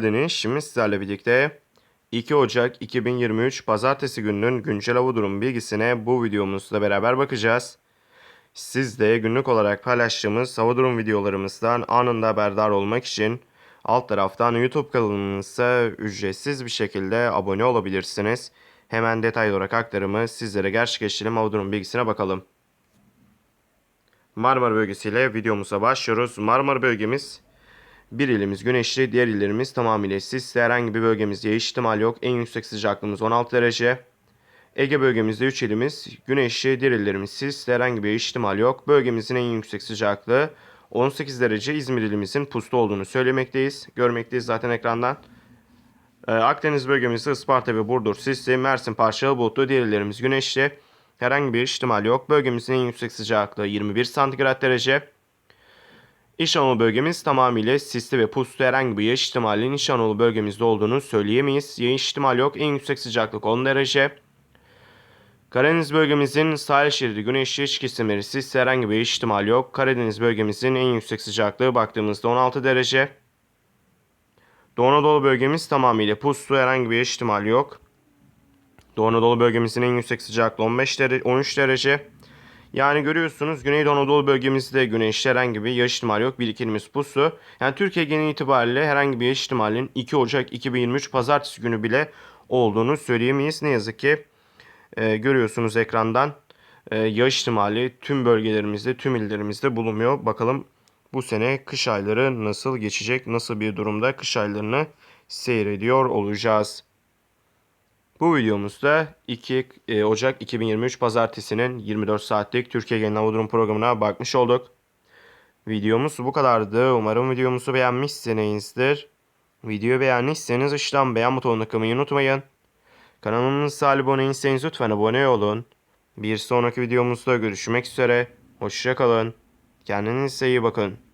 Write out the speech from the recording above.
geldiniz. Şimdi sizlerle birlikte 2 Ocak 2023 Pazartesi gününün güncel hava durum bilgisine bu videomuzda beraber bakacağız. Siz de günlük olarak paylaştığımız hava durum videolarımızdan anında haberdar olmak için alt taraftan YouTube kanalımıza ücretsiz bir şekilde abone olabilirsiniz. Hemen detaylı olarak aktarımı sizlere gerçekleştirelim hava durum bilgisine bakalım. Marmara bölgesiyle videomuza başlıyoruz. Marmara bölgemiz bir ilimiz güneşli, diğer illerimiz tamamıyla sisli. Herhangi bir bölgemizde yağış ihtimal yok. En yüksek sıcaklığımız 16 derece. Ege bölgemizde 3 ilimiz güneşli, diğer illerimiz sisli. Herhangi bir yağış ihtimal yok. Bölgemizin en yüksek sıcaklığı 18 derece. İzmir ilimizin puslu olduğunu söylemekteyiz. Görmekteyiz zaten ekrandan. Ee, Akdeniz bölgemizde Isparta ve Burdur sisli. Mersin parçalı bulutlu, diğer illerimiz güneşli. Herhangi bir ihtimal yok. Bölgemizin en yüksek sıcaklığı 21 santigrat derece. İç bölgemiz tamamıyla sisli ve puslu herhangi bir yağış ihtimalinin İç bölgemizde olduğunu söyleyemeyiz. Yağış ihtimali yok. En yüksek sıcaklık 10 derece. Karadeniz bölgemizin sahil şeridi güneşli iç kesimleri sisli herhangi bir yağış ihtimali yok. Karadeniz bölgemizin en yüksek sıcaklığı baktığımızda 16 derece. Doğu Anadolu bölgemiz tamamıyla puslu herhangi bir yağış ihtimali yok. Doğu Anadolu bölgemizin en yüksek sıcaklığı 15 derece, 13 derece. Yani görüyorsunuz Güneydoğu Anadolu bölgemizde güneşli herhangi bir yağış ihtimali yok. Bir ikilimiz pusu. Yani Türkiye genel itibariyle herhangi bir yağış ihtimalinin 2 Ocak 2023 Pazartesi günü bile olduğunu söyleyemeyiz. Ne yazık ki e, görüyorsunuz ekrandan e, yağış ihtimali tüm bölgelerimizde, tüm illerimizde bulunmuyor. Bakalım bu sene kış ayları nasıl geçecek, nasıl bir durumda kış aylarını seyrediyor olacağız. Bu videomuzda 2 e, Ocak 2023 Pazartesi'nin 24 saatlik Türkiye Genel Hava programına bakmış olduk. Videomuz bu kadardı. Umarım videomuzu beğenmişsinizdir. Videoyu beğendiyseniz aşağıdan beğen butonuna kılmayı unutmayın. Kanalımıza abone değilseniz lütfen abone olun. Bir sonraki videomuzda görüşmek üzere. Hoşçakalın. Kendinize iyi bakın.